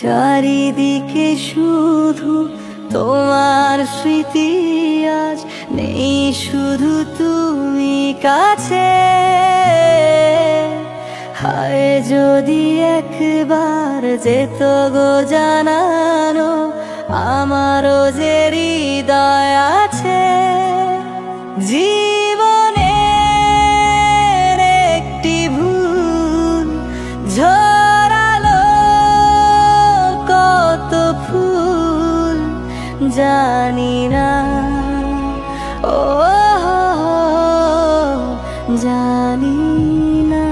চারিদিকে শুধু তোমার স্মৃতি আজ নেই, শুধু তুমি কাছে। হায় যদি একবার যেত গো জানানো, আমারও যে হৃদয় আছে। জীবনের জানি না ও জানি না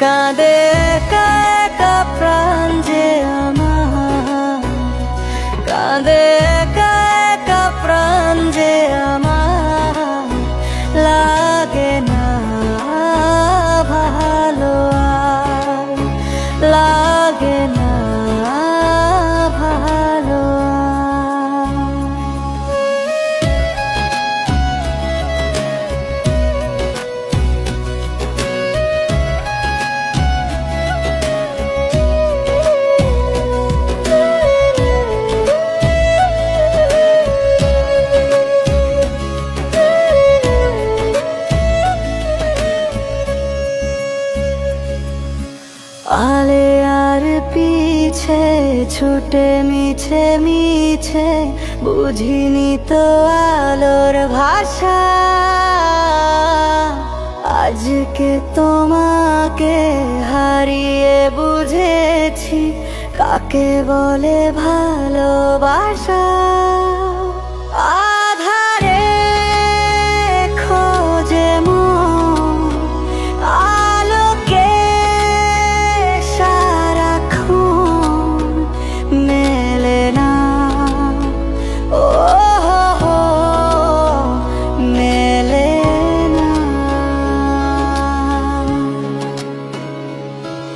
কাঁদে একা প্রাণ যে আমার। কাঁদে একা প্রাণ যে লাগে না ভালো আলে আর পিছে, ছুটে মিছে মিছে, বুঝিনি তো আলোর ভাষা। আজকে তোমাকে হারিয়ে বুঝেছি, কাকে বলে ভালোবাসা?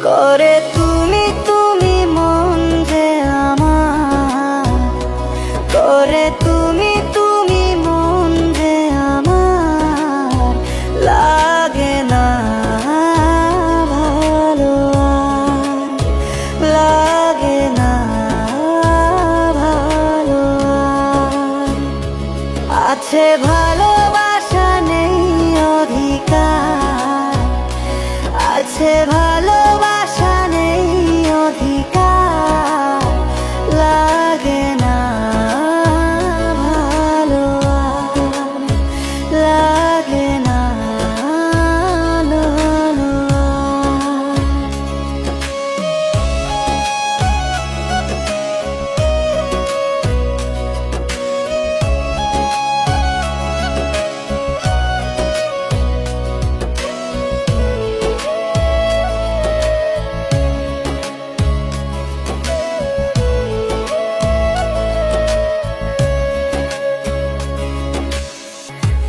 করে তুমি তুমি মন যে আমার। করে তুমি তুমি মন যে আমার। লাগে না ভালো লাগে না ভালো। আছে ভালোবাসা নেই অধিকার। আছে ভালোবাসা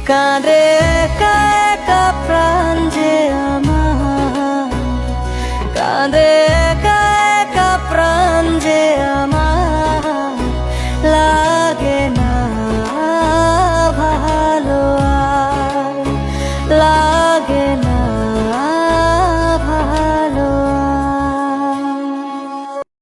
কাঁদে একা একা প্রাণ